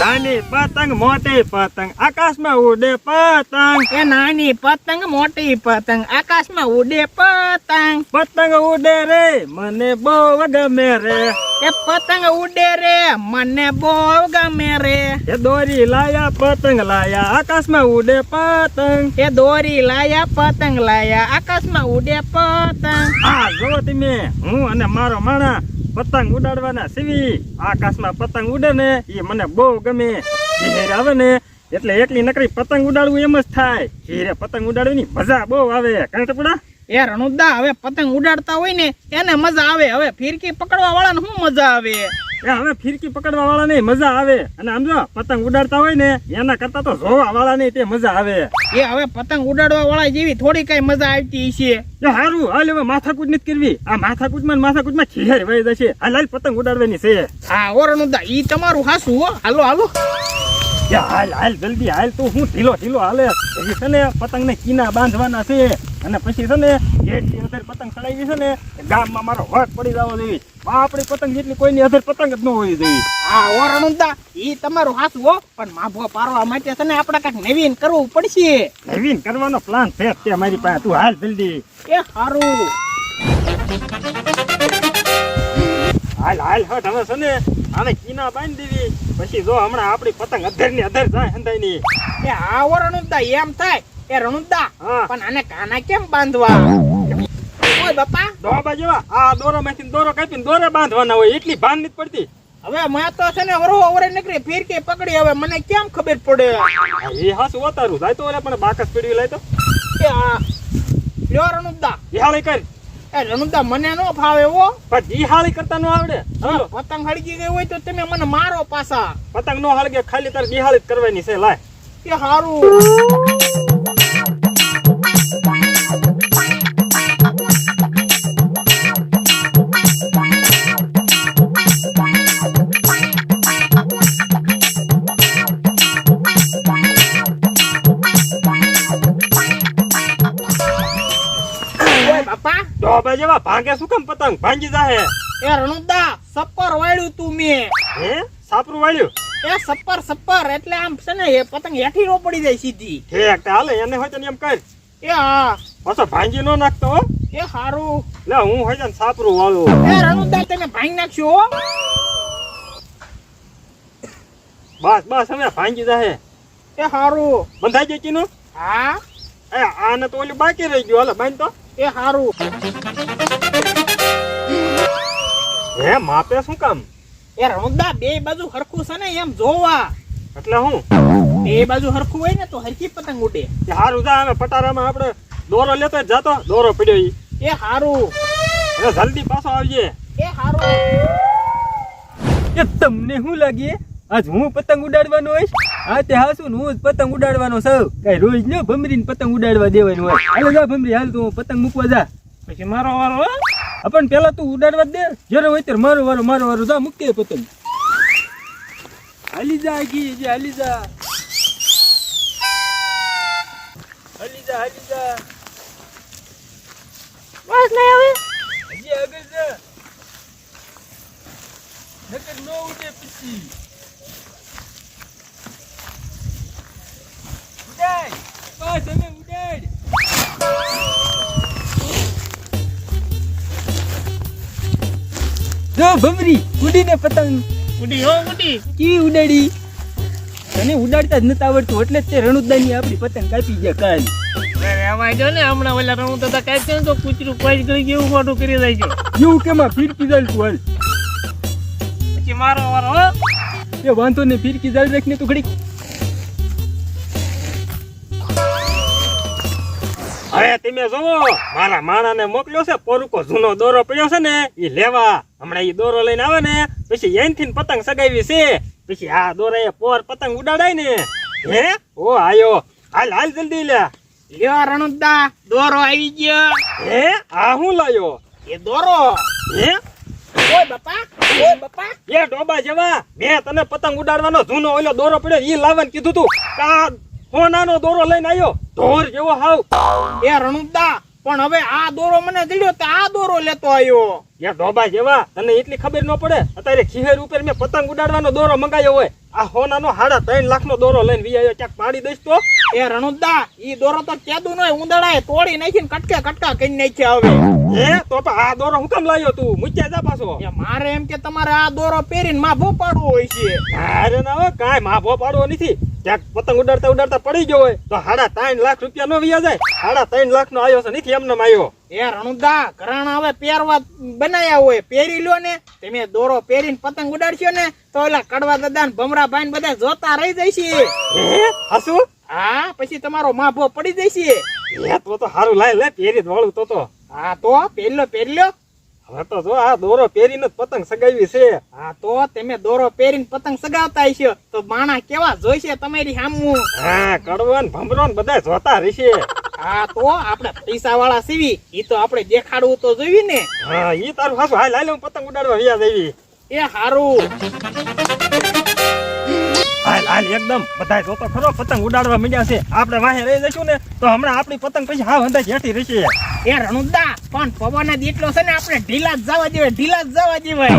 નાની પતંગ મોટી પતંગ આકાશમાં ઉડે પતંગ. એ નાની પતંગ મોટી પતંગ આકાશમાં ઉડે પતંગ. પતંગ ઉડે રે મને બહુ ગમે રે. એ પતંગ ઉડે રે મને બહુ ગમે રે. એ દોરી લાયા પતંગ લાયા આકાશમાં ઉડે પતંગ. એ દોરી લાયા પતંગ લાયા આકાશમાં ઉડે પતંગ. આ જો તમે હું અને મારો માણા પતંગ ઉડાડવાના સીવી. આકાશમાં પતંગ ઉડે ને એ મને બહુ ગમે. ઘેર આવે ને, એટલે એકલી નકરી પતંગ ઉડાડવું એમ જ થાય. ઘેરે પતંગ ઉડાડવાની મજા બહુ આવે. કાંઈ ટપડા? એ રણુદા, હવે પતંગ ઉડાડતા હોય ને, એને મજા આવે. હવે ફિરકી પકડવા વાળાને શું મજા આવે? એ હવે ફિરકી પકડવા વાળા નહીં મજા આવે. અને આમ જો પતંગ ઉડાડતા હોય ને એના કરતા તો જોવા વાળા નહીં તે મજા આવે. એ હવે પતંગ ઉડાડવા વાળા જેવી થોડી કઈ મજા આવતી છે એ હારું હાલ હવે માથાકૂટ નથી કરવી. આ માથાકૂટમાં માથાકૂટમાં ખીહેર વહી જશે. હાલ હાલ પતંગ ઉડાડવાની છે. હા ઓ રણુદા ઈ તમારું હાસું હો. હાલો હાલો. હાલ હાલ જલ્દી હાલ તું હું ઢીલો ઢીલો હાલે. પછી છે ને પતંગ ને કીના બાંધવાના છે. અને પછી છે ને જેટલી અધર પતંગ ચડાવી છે ને ગામમાં મારો વટ પડી જવો જોઈએ. આપણી પતંગ જેટલી કોઈની અધર પતંગ જ ન હોવી જોઈએ. હા ઓ રણુદા ઈ તમારું હાથ હો પણ માભો પારવા માટે છે ને આપણે કાંઈક નવીન કરવું પડશે. નવીન કરવાનો પ્લાન છે તે મારી પાસે. તું હાલ જલ્દી. એ સારું હાલ હાલ હટ હવે છે ને આને કીના બાંધી દેવી પછી જો હમણાં આપણી પતંગ અધરની અધર જાય હંધાઈ ની એ હા ઓ રણુદા એમ થાય. એ રણુંદા હા. પણ આને કાના કેમ બાંધવા? બાપા? દોબા જેવા આ દોરો માંથી દોરો કાપીને દોરે બાંધવાના હોય એટલી ભાન નથી પડતી. હવે મેં તો છે ને વરો વરે નીકળી ફીરકી પકડી. હવે મને કેમ ખબર પડે? એ હાસ ઓતારું. જાય તો ઓલે પણ બાકસ પીડી લાય તો. કે આ લ્યો રણુદા દિહાળી કર. એ રણુદા મને નો ફાવે ઓ પણ હાળી કરતા નો આવડે. હાલો પતંગ હળગી ગઈ હોય તો તમે મને મારો પાછા. પતંગ નો હળગે ખાલી તાર દિહાળી જ કરવાની છે લાય. કે હારું. બાપા દોબા જેવા ભાંગે શું કેમ પતંગ? ભાંગી જાહે. એ રણુદા સપર વાળ્યું તું મેં. હે? સાપરું વાળ્યું? એ સપર સપર એટલે આમ છે ને એ પતંગ હેઠી નો પડી જાય સીધી. ઠેક તે હાલે એને હોય તો એમ કર. એ હા. પાછો ભાંગી નો નાખતો હો. એ હારું. લે હું હોય ને સાપરું વાળું. એ રણુદા તમે ભાંગી નાખ્યો હો. બસ બસ હવે ભાંગી જાહે. એ હારું. બંધાઈ ગયો કીનું હા. એ આને તો ઓલું બાકી રહી ગયું. હાલે બાંધ તો એ હારું. હે માપે શું કામ? એ રણુદા બે બાજુ હરખું છે ને એમ જોવા. એટલે હું? બે બાજુ હરખું હોય ને તો હરખી પતંગ ઉડે. સારું હારું જા હવે પટારામાં આપણે દોરો લેતો જાતો દોરો પડ્યો ઈ. એ હારું. એ જલ્દી પાછો આવજે. એ હારું. એ તમને શું લાગે? આજ હું પતંગ ઉડાડવાનો હોઈશ? હા તે હાસુ હું જ પતંગ ઉડાડવાનો સૌ કઈ રોજ ને ભમરીને પતંગ ઉડાડવા દેવાનું હોય. હાલે જા ભમરી હાલ તું પતંગ મૂકવા જા. પછી મારો વારો હો? આપણ પેલા તું ઉડાડવા દે. જરો હોય ત્યારે મારો વારો મારો વારો. જા મૂકી પતંગ. હાલી જા આગી જે હાલી જા. હાલી જા હાલી જા. બસ નહીં હવે? હજી આગળ જા. નકર નો ઉડે પછી. ઉડાડ બસ હવે ઉડાડ જો ભમરી ઉડીને પતંગ. ઉડી હો ઉડી. કી ઉડાડી? તને ઉડાડતા જ નતા આવડતું એટલે જ તે રણુદાની આપણી પતંગ કાપી ગયા કાલ. રહેવા જો ને હમણાં ઓલા રણું તો કઈ છે તો કૂતરું કોઈ ગળી ગયું મોટું કરી દઈ જો એવું કેમાં ફીરકી તું હાલ? પછી મારો વારો હો. એ વાંધો ને ફીરકી ચાલ રાખને તું ઘડીક. હવે તમે જોવો મારા માણાને મોકલ્યો છે પોરુકો જૂનો દોરો પડ્યો છે ને એ લેવા. હમણાં એ દોરો લઈને આવે ને પછી એનથી પતંગ સગાવી છે. પછી આ દોરા એ પોર પતંગ ઉડાડાય ને. હે? ઓ આયો. હાલ હાલ જલ્દી લે. લ્યો રણુદા દોરો આવી ગયો. હે? આ હું લાયો? એ દોરો. હે? ઓય બાપા ઓય બાપા. એ ડોબા જેવા. મેં તને પતંગ ઉડાડવાનો જૂનો ઓલો દોરો પડ્યો એ લાવવાનું કીધું તું. કા હોનાનો દોરો લઈને આવ્યો ઢોર જેવો હાવ. એ રણુદા પણ હવે આ દોરો મને જડ્યો તો આ દોરો લેતો આવ્યો યા ડોબા જેવા તને એટલી ખબર ન પડે? અત્યારે ખીહેર ઉપર મેં પતંગ ઉડાડવાનો દોરો મંગાયો હોય. આ હોનાનો હાડા ત્રણ લાખનો દોરો લઈને વી આવ્યો ક્યાંક પાડી દઈશ તો. એ રણુદા ઈ દોરો તો કેદું નય ઉંદડાએ તોડી નાખીને કટકે કટકા કરી નાખ્યા હવે. હે? તો પણ આ દોરો હું કેમ લાવ્યો તું? મૂક્યા જા પાછો. એ મારે એમ કે તમારે આ દોરો પહેરીને માભો પાડવો હોય છે. અરે ના હો કાંઈ માભો પાડવો નથી. ક્યાંક પતંગ ઉડાડતા ઉડાડતા પડી ગયો હોય તો હાડા ત્રણ લાખ રૂપિયા નો વ્યાજ જાય હાડા ત્રણ લાખ નો આવ્યો છે નથી એમને આવ્યો. એ રણુદા કરણ હવે પહેરવા બનાયા હોય પહેરી લ્યો ને. તમે દોરો પહેરીને પતંગ ઉડાડશો ને તો ઓલા કડવા દાદા ને ભમરા ભાઈ બધા જોતા રહી જશે હસુ હા પછી તમારો માભો પડી જશે તો તો સારું લાય લે પહેરી વાળું તો તો. હા તો પહેરલો પહેરલો. હવે તો જો આ દોરો પહેરીને પતંગ સગાવી છે. હા તો તમે દોરો પહેરીને પતંગ સગાવતા છો તો માણા કેવા જોઈશે તમારી સામું હા કડવો ને ભમરો ને બધા જોતા રહેશે. હા તો આપણે પૈસા વાળા સીવી. ઈ તો આપણે દેખાડવું તો જોઈએ ને. હા ઈ તારું હાસુ હાલ હાલ પતંગ ઉડાડવા વ્યા દેવી એ હારું. હાલ એકદમ બધા જોતો ખરો પતંગ ઉડાડવા માંડ્યા છે. આપણે વાહે રહી જઈશું ને તો હમણાં આપણી પતંગ પછી હા હંધા જેઠી રહેશે. એ રણુદા પણ પવન જ એટલો છે ને આપણે ઢીલા જ જવા દેવાય ઢીલા જ જવા દેવાય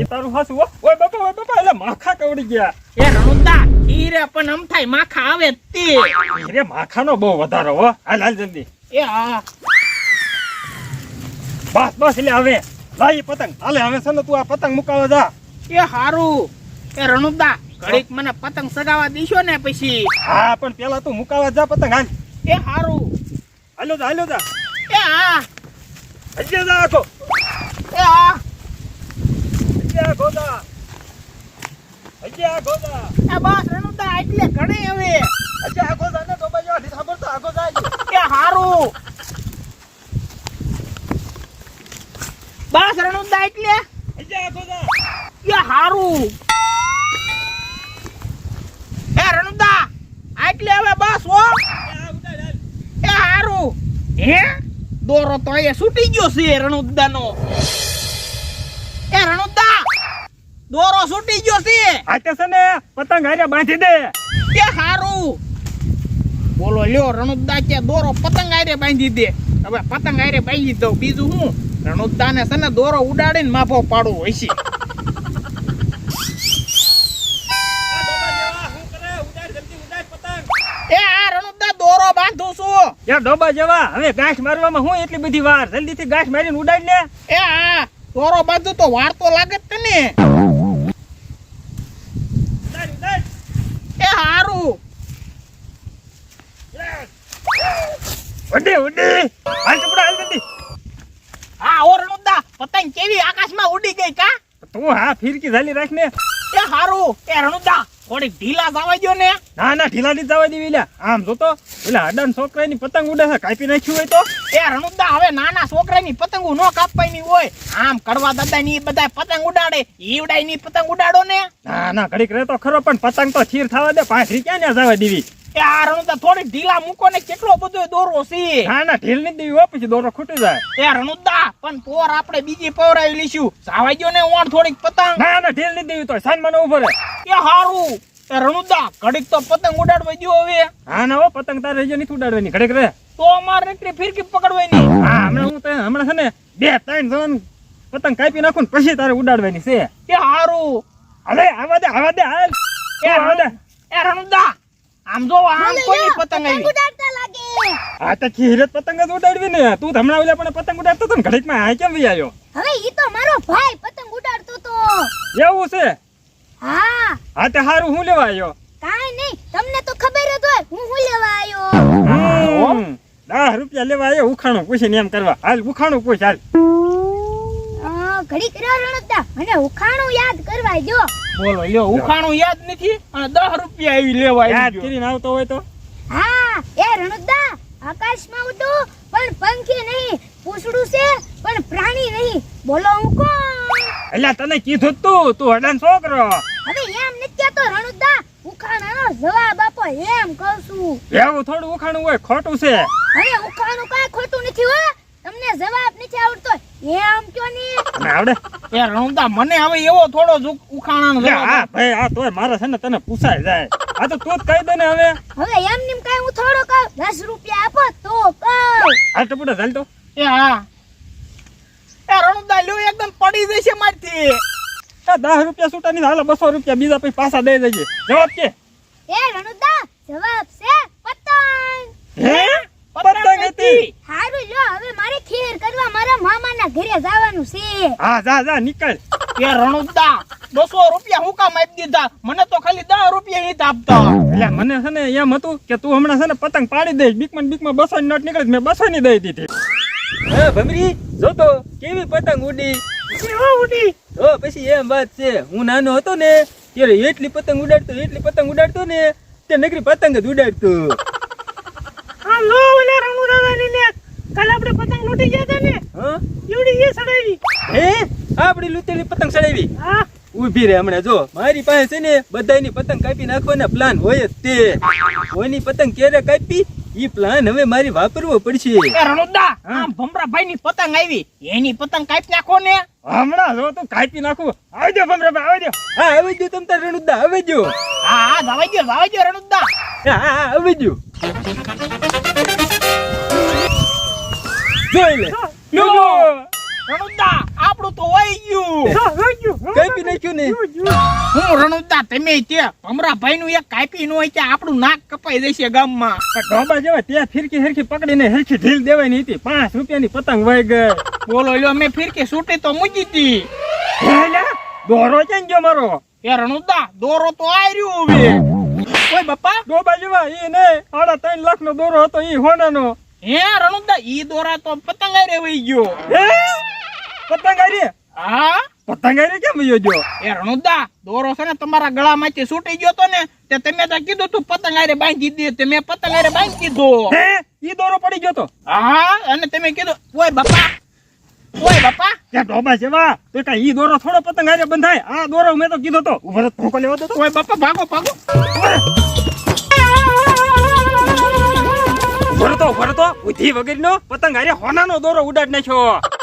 એ તારું હાસુ ઓય બાપા ઓય બાપા એટલે માખા કવડી ગયા. એ રણુદા હીરે પણ આમ થાય માખા આવે તે. અરે માખાનો બહુ વધારો હો. હાલ હાલ જલ્દી. એ હા બસ બસ એટલે હવે. લાઈ પતંગ. હાલે હવે છે ને તું આ પતંગ મુકાવા જા. એ હારું. એ રણુદા ઘડીક મને પતંગ સગાવા દીશો ને પછી. હા પણ પેલા તું મુકાવા જા પતંગ હાલ. એ હારું. હાલો જા હાલો જા. એ હા. હજે જા આખો. એ હા. હજે આખો જા. હજે આખો જા. એ બસ રણુદા એટલે ઘણી હવે. હજે આખો જા ને તો બાજુ આથી ખબર તો આખો જાય એ હારું. બસ રણુદા એટલે હજે આખો જા. એ હારું એ રણુદા એટલે હવે બસ હો આ ઉડાડ હાલ એ હારું હે? દોરો તો અહીંયા છૂટી ગયો છે રણુદાનો. એ રણુદ્દા દોરો છૂટી ગયો છે. હાથે છે ને પતંગ હારે બાંધી દે. કે હારું. બોલો લ્યો રણુદ્દા કે દોરો પતંગ હારે બાંધી દે. હવે પતંગ હારે બાંધી દઉં. બીજું હું રણુદા ને છે ને દોરો ઉડાડીને માફો પાડવો હોય છે. યાર ડોબા જવા. હવે ગાંઠ મારવામાં હું એટલી બધી વાર? જલ્દીથી ગાંઠ મારીને ઉડાડ લે. એ આ તોરો બાજુ તો વાર તો લાગે જ ઉડાડ એ હારું. ઉડી ઉડી હાલ ચપડા હાલ જલ્દી. હા ઓ રણુદા પતંગ કેવી આકાશમાં ઉડી ગઈ કા? તું હા ફિરકી ઝાલી રાખ ને એ હારું એ રણુદા. થોડીક ઢીલા જવા દો ને. ના ના ઢીલા ની જવા દેવી લે આમ જોતો ઓલા છોકરા છોકરાની પતંગ ઉડે છે કાપી નાખ્યું હોય તો. એ રણુદા હવે નાના છોકરા ની પતંગો નો કાપવાની હોય. આમ કડવા દાદા ની બધા પતંગ ઉડાડે ઈવડાઈ ની પતંગ ઉડાડો ને. ના ના ઘડીક રહેતો ખરો પણ પતંગ તો ચીર થવા દે પાંચ ક્યાં ને જવા દેવી? એ આ રણુદા થોડીક ઢીલા મૂકો ને કેટલો બધો દોરો છે. ના ના ઢીલ નહીં દેવી હો પછી દોરો ખૂટી જાય. એ રણુદા પણ પોર આપણે બીજી પવરાવી લઈશું સાવા ગયો ને ઓણ થોડીક પતંગ. ના ના ઢીલ નહીં દેવી તો સાઈનમાં ઊભો રહે. એ હારું. એ રણુદા ઘડીક તો પતંગ ઉડાડવા દો હવે. હા ના હો પતંગ તારે હજી નથી ઉડાડવાની ઘડીક તો અમારે એટલી ફિરકી પકડવાની. હા હમણાં હું તને હમણાં છે ને બે ત્રણ જણ પતંગ કાપી નાખું ને પછી તારે ઉડાડવાની છે. એ હારું. હવે આવા દે આવા દે હાલ. એ આવા દે? એ રણુદા. આમ જો આમ કોઈ પતંગ આવી. આ તો ખીરત પતંગ જ ઉડાડવી ને. તું હમણાં ઓલા પણ પતંગ ઉડાડતો તો ને ઘડીકમાં આ કેમ વી આવ્યો? હવે ઈ તો મારો ભાઈ પતંગ ઉડાડતો તો. એવું છે? હા. હા તે હારું હું લેવા આવ્યો કાઈ નહીં તમને તો ખબર જ હોય હું હું લેવા આવ્યો હમ, દસ રૂપિયા લેવા આવ્યો ઉખાણું પૂછીને એમ કરવા. હાલ ઉખાણું પૂછ હાલ. આ ઘડી કર્યો રણતા અને ઉખાણું યાદ કરવા જો. બોલો લ્યો ઉખાણું યાદ નથી અને 10 રૂપિયા આવી લેવા યાદ. કરીને આવતો હોય તો? હા એ રણુદા આકાશમાં ઉડું પણ પંખી નહીં. પૂછડું છે પણ પ્રાણી નહીં. બોલો હું કોણ? એટલે તને કીધું તું તું હડન છોકરો. હવે એમ નથી કેતો રણુદા. ઉખાણાનો જવાબ આપો એમ કહું છું. એવું થોડું ઉખાણું હોય ખોટું છે. અરે ઉખાણું કાઈ ખોટું નથી હો. તમને જવાબ નથી આવડતો. એમ કયો ને? અને આવડે? એ રણુદા મને હવે એવો થોડો ઉખાણાનો જવાબ હા ભાઈ આ તોય મારે છે ને તને પૂછાય જાય. આ તો તું જ કહી દે ને હવે. હવે એમ નેમ કાઈ હું થોડો કહું. દસ રૂપિયા આપો તો કહું. હાલ ટપુડે ચાલ તો. એ હા. એ રણુદા લ્યો એકદમ પડી જશે મારથી. એ દસ રૂપિયા છૂટા નહીં હાલો બસો રૂપિયા બીજા પછી પાછા દઈ દેજે. જવાબ કે? એ રણુદા જવાબ છે પતંગ હે પતંગ હતી હારું લ્યો હવે મારે ખીર કરવા મારા ઘરે જવાનું છે. હા જા જા નીકળ. એ રણુદા બસો રૂપિયા હું કામ આપી દીધા? મને તો ખાલી દસ રૂપિયા નહીં આપતા. એટલે મને છે ને એમ હતું કે તું હમણાં છે ને પતંગ પાડી દઈશ બીકમાં બીકમાં બસો ની નોટ નીકળી મેં બસો ની દઈ દીધી. હે ભમરી જો તો કેવી પતંગ ઉડી? ઉડી? તો પછી એમ વાત છે હું નાનો હતો ને ત્યારે એટલી પતંગ ઉડાડતો એટલી પતંગ ઉડાડતો ને તે નગરી પતંગ જ ઉડાડતો. હા લો ઓલા રણુદાની ને. કાલ આપણે પતંગ લૂટી ગયા હતા ને? હા? એવડી એ સડાવી હે? આપડી લૂંટેલી પતંગ સડાવી હા. ઊભી રે હમણાં જો. મારી પાસે છે ને બધાની પતંગ કાપી નાખવાના પ્લાન હોય જ તે. કોઈની પતંગ ક્યારે કાપી? ઈ પ્લાન હવે મારી વાપરવો પડશે. રણોદા આમ ભમરાભાઈ ની પતંગ આવી. એની પતંગ કાપી નાખો ને. હમણાં જો તું કાપી નાખું. આવજો ભમરાભાઈ આવજો હા આવી જો તમ તાર રણુદા આવી જો હા હા જવાઈ ગયો રણુદા. હા હા આવી જોઈ લે. લો રણુદા આપણું તો વહી ગયું. કાપી નાખ્યું ને હું રણુદા તમે તે ભમરાભાઈ નું એક કાપી નો હોય કે આપણું નાક કપાઈ જશે ગામમાં. ડોબા જેવા ત્યાં ફિરકી હરખી પકડીને હરખી ઢીલ દેવાની હતી. પાંચ રૂપિયાની પતંગ વહી ગઈ. બોલો લ્યો મેં ફિરકી છૂટી તો મૂકી હતી દોરો ક્યાં મારો? એ રણુદા દોરો તો આ રહ્યો હવે. ઓય બાપા? ડોબા જેવા એ ને સાડા ત્રણ લાખ નો દોરો હતો ઈ હોનાનો. હે રણુદા ઈ દોરા તો પતંગ આરે વહી ગયો. હે? પતંગ આરી હા? પતંગ આરી કેમ વયો ગયો? એ રણુદા દોરો છે ને તમારા ગળામાંથી છૂટી ગયો તો ને તે તમે તો કીધું તું પતંગ આરે બાંધી દે. તે મેં પતંગ આરે બાંધી દીધો. હે? ઈ દોરો પડી ગયો તો? હા અને તમે કીધું ઓય બાપા ઓય બાપા. કે ડોબા જેવા તો કઈ ઈ દોરો થોડો પતંગ આરે બંધાય? આ દોરો મેં તો કીધો તો. ઊભો તો લેવો તો. ઓય બાપા ભાગો ભાગો. બુદ્ધિ વગરનો પતંગ આરે હોનાનો દોરો ઉડાડ નાખ્યો.